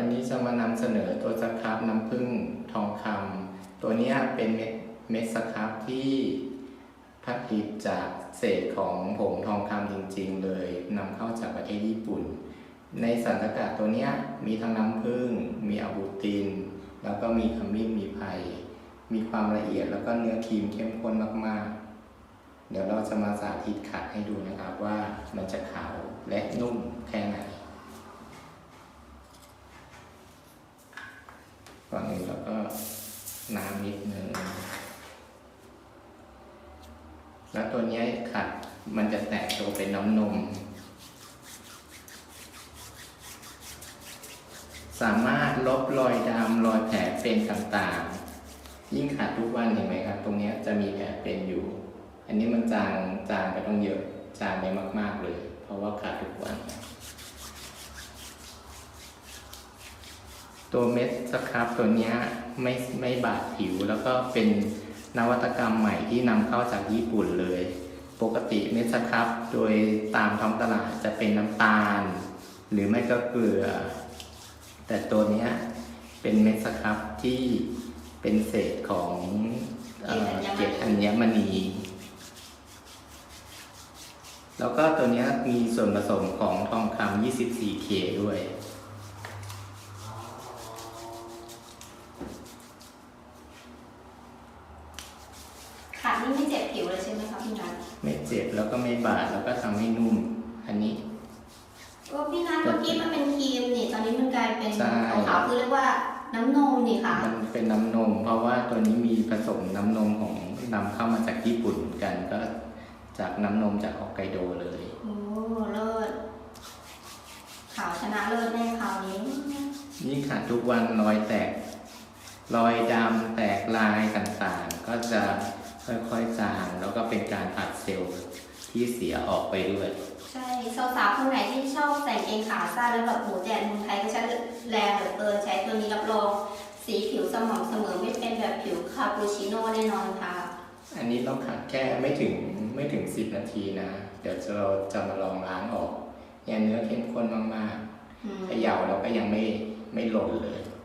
วันนี้จะมานำเสนอตัวสครับน้ำผึ้งทองคำตัวนี้เป็นเม็ดเม็ดสครับที่ผลิตจากเศษของผงทองคำจริง ๆ เลยนำเข้าจากประเทศญี่ปุ่น ในสารสกัดตัวนี้มีทั้งน้ำผึ้งมีอะบูติน แล้วก็มีขมิ้นมีไพรมีความละเอียดแล้วก็เนื้อครีมเข้มข้นมากๆ เดี๋ยวเราจะมาสาธิตขัดให้ดูนะครับว่ามันจะขาวและนุ่มแค่ไหน ก่อนอื่นเราก็น้ำนิดนึง แล้วตัวนี้ขัดมันจะแตกตัวเป็นน้ำนม สามารถลบรอยดำรอยแผลเป็นต่างๆ ยิ่งขัดทุกวันเห็นไหมครับ ตรงนี้จะมีแผลเป็นอยู่ อันนี้มันจางจางไปต้องเยอะจางไปมาก ๆเลย เพราะว่าขัดทุกวัน ตัวเม็ดสครับตัวนี้ไม่ไม่บาดผิว แล้วก็เป็นนวัตกรรมใหม่ที่นำเข้าจากญี่ปุ่นเลย ปกติเม็ดสครับโดยตามท้องตลาดจะเป็นน้ำตาล หรือไม่ก็เกลือ แต่ตัวนี้เป็นเม็ดสครับที่เป็นเศษของเกล็ดอัญมณีแล้วก็ตัวนี้มีส่วนผสมของทองคำ 24K ด้วย ขาด นี่ไม่เจ็บผิวเลยใช่ไหมคะพี่นัทไม่เจ็บแล้วก็ไม่บาดแล้วก็ทำให้นุ่ม อันนี้ ก็พี่นัทเมื่อกี้มันเป็นครีมนี่ ตอนนี้มันกลายเป็นใช่ขาวๆคือเรียกว่าน้ำนมนี่ค่ะ มันเป็นน้ำนม เพราะว่าตัวนี้มีผสมน้ำนมของนำเข้ามาจากญี่ปุ่นเหมือนกันก็จากน้ำนมจากฮอกไกโดเลย โอ้เลิศขาวชนะเลิศแน่คราวนี้ยิ่งขัดทุกวันรอยแตก รอยดำแตกลายต่างๆ ก็จะ ค่อยๆจางแล้วก็เป็นการอัดเซลล์ที่เสียออกไปด้วย ใช่สาวๆคนไหนที่ชอบใส่กางเกงขาสั้นแล้วแบบโหแดดเมืองไทยก็ใช้แรงเหลือเกินใช้ตัวนี้รับรองสีผิวสม่ำเสมอไม่เป็นแบบผิวคาปูชิโน่แน่นอนค่ะ อันนี้ต้องขัดแค่ไม่ถึงไม่ถึง10นาทีนะ เดี๋ยวเราจะมาลองล้างออกเนี่ยเนื้อเข้มข้นมากอืมๆเขย่าแล้วก็ยังไม่ไม่หล่นเลยค่ะ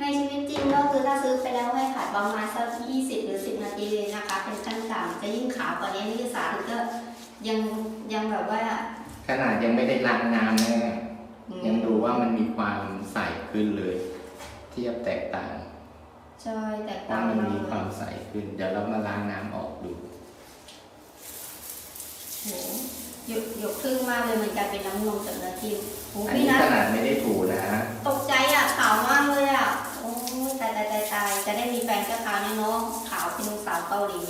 ในชีวิตจริงก็คือถ้าซื้อไปแล้วให้ขัดประมาณสัก20หรือ10นาทีเลยนะคะ เป็นขั้นต่ำจะยิ่งขาวกว่านี้นี่สาถึงก็ยังยังแบบว่า ขนาดยังไม่ได้ล้างน้ำนะอืมยังดูว่ามันมีความใสขึ้นเลย เทียบแตกต่างใช่แตกเพต่าราะงมันมากมีความใสขึ้น เดี๋ยวเรามาล้างน้ำออกดูโหหยกหยกครึ่งมากเลยมันกลายเป็นน้ำนมจากเนื้อทิมโอ้อันพี่นี้นะขนาดไม่ได้ถูนะ ตกใจอะขาวมากเลยอะ โอ้ยตายตายตายตายจะได้มีแฟนเจ้าขาวแน่เนอะขาวเป็นสาวเกาหลี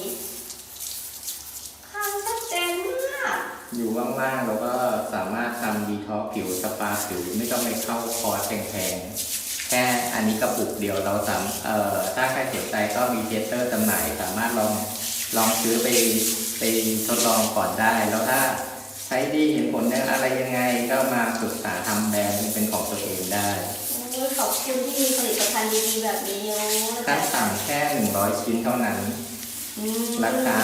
ขาวชัดเจนมาก อยู่ว่างๆเราก็สามารถทำดีท็อกผิวสปาผิวไม่ต้องไปเข้าคอร์สแพงๆแค่อันนี้กระปุกเดียวเราสามเอ่อถ้าใครสนใจก็มีเทสเตอร์จำหน่ายสามารถลองลองซื้อไปไปทดลองก่อนได้ แล้วถ้าใช้ดีเห็นผลอะไรยังไงก็มาปรึกษาทำแบรนด์เป็นของตัวเองได้ ยขอบคุณที่มีผลิตภัณฑ์ดีๆแบบนี้โอ้ยขั้นต่ำแค่100ชิ้นเท่านั้น อืมราคา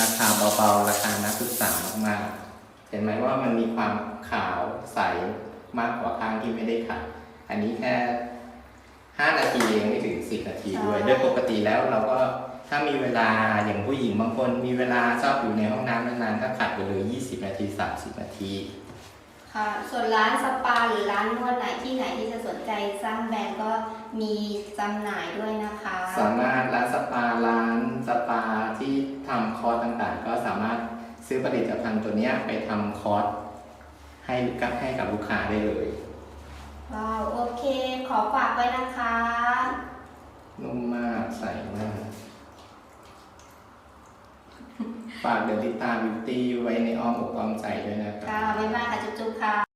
ราคาเบาๆ ราคานักศึกษามากๆ เห็นไหมว่ามันมีความขาวใสมากกว่าข้างที่ไม่ได้ขัด อันนี้แค่5นาทีเองไม่ถึง10นาทีด้วย โดยปกติแล้วเราก็ถ้ามีเวลาอย่างผู้หญิงบางคนมีเวลาชอบอยู่ในห้องน้ำนานๆก็ขัดไปเลย20นาที30นาที ค่ะส่วนร้านสปาหรือร้านนวดไหนที่ไหนที่จะสนใจสร้างแบรนด์ก็มีจำหน่ายด้วยนะคะ สามารถร้านสปาร้านสปาที่ทำคอร์สต่างๆ ก็สามารถซื้อผลิตภัณฑ์ตัวเนี้ยไปทำคอร์สให้กับให้กับลูกค้าได้เลยว้าวโอเค ขอฝากไว้นะคะ นุ่มมากใสมาก ฝากเดลิตาบิวตี้ไว้ในอ้อมอกอ้อมใจด้วยนะครับ ค่ะบ๊ายบายค่ะจุ๊บๆค่ะ